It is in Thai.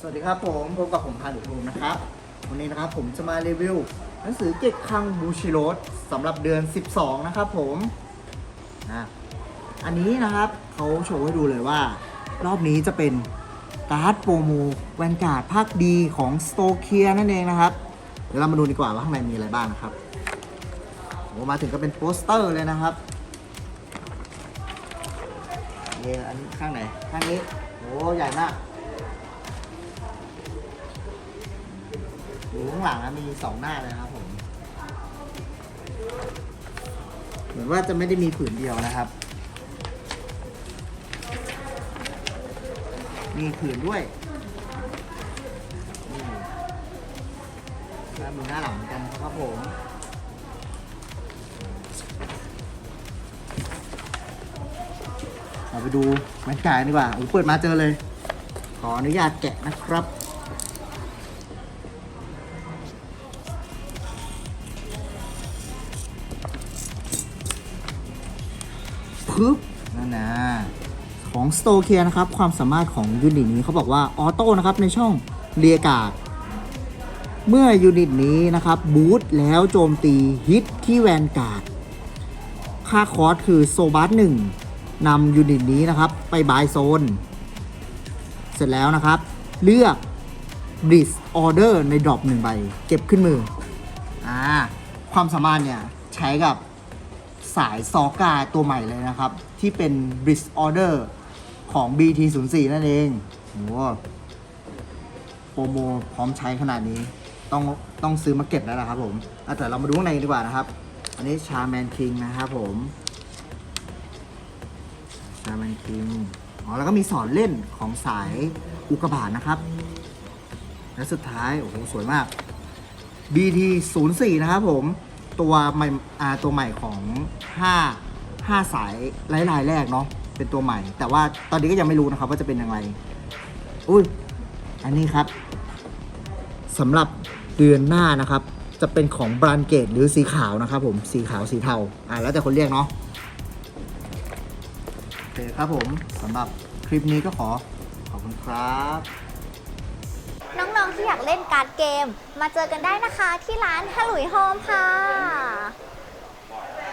สวัสดีครับผมพบกับผมพานุภูมินะครับ วันนี้นะครับผมจะมารีวิวหนังสือเจ็ดคังบูชิโรสสำหรับเดือน 12 นะครับผมนะอันนี้นะครับเขาโชว์ให้ดูเลยว่า รอบนี้จะเป็นการ์ดโปรโมแวนการ์ดภาคดีของสโตเคียนั่นเองนะครับ เดี๋ยวเรามาดูดีกว่าว่าข้างในมีอะไรบ้างนะครับโอ้มาถึงก็เป็นโปสเตอร์เลยนะครับนี่อันนี้ข้างไหนข้างนี้โอ้ใหญ่มาก ข้างหลังนะมีสองหน้าเลยครับผม เหมือนว่าจะไม่ได้มีผืนเดียวนะครับ มีผืนด้วยนี่แล้วมีหน้าหลังเหมือนกันครับผมเราไปดูแมนกายดีกว่าโอ้เปิดมาเจอเลย ขออนุญาตแกะนะครับ ปึ๊บนั่นนะของสโตเคียนะครับ ความสามารถของยูนิตนี้เขาบอกว่าออโต้นะครับในช่องเรียกาดเมื่อยูนิตนี้นะครับบูทแล้วโจมตีฮิตที่แวนการ์ดค่าคอร์สคือโซบัสหนึ่งนำยูนิตนี้นะครับไปบายโซน เสร็จแล้วนะครับ เลือกบริสออเดอร์ในดรอปหนึ่งใบ เก็บขึ้นมืออ่าความสามารถเนี่ย ใช้กับ สายซอกาตัวใหม่เลยนะครับ ที่เป็น Bridge Order ของ BT04 นั่นเองโหโปรโมพร้อมใช้ขนาดนี้ ต้องต้องซื้อมาเก็บแล้วล่ะครับผมอะแต่เรามาดูข้างในดีกว่านะครับ อันนี้ชาแมนคิงนะครับผมชาแมนคิงอ๋อแล้วก็มีสอนเล่นของสายอุกกาบาตนะครับ และสุดท้าย โอ้โห สวยมาก BT04 นะครับผม ตัวใหม่อ่าตัวใหม่ของ5 5สายไล่ลายแรกเนาะเป็นตัวใหม่ แต่ว่าตอนนี้ก็ยังไม่รู้นะครับว่าจะเป็นยังไงอุ้ยอันนี้ครับสำหรับเดือนหน้านะครับ จะเป็นของบรานเกตหรือสีขาวนะครับผมสีขาวสีเทาอ่าแล้วแต่คนเรียกเนาะโอเคครับผมสำหรับคลิปนี้ก็ขอขอบคุณครับ น้องๆที่อยากเล่นการ์ดเกม มาเจอกันได้นะคะที่ร้านฮัลลุยโฮมค่ะ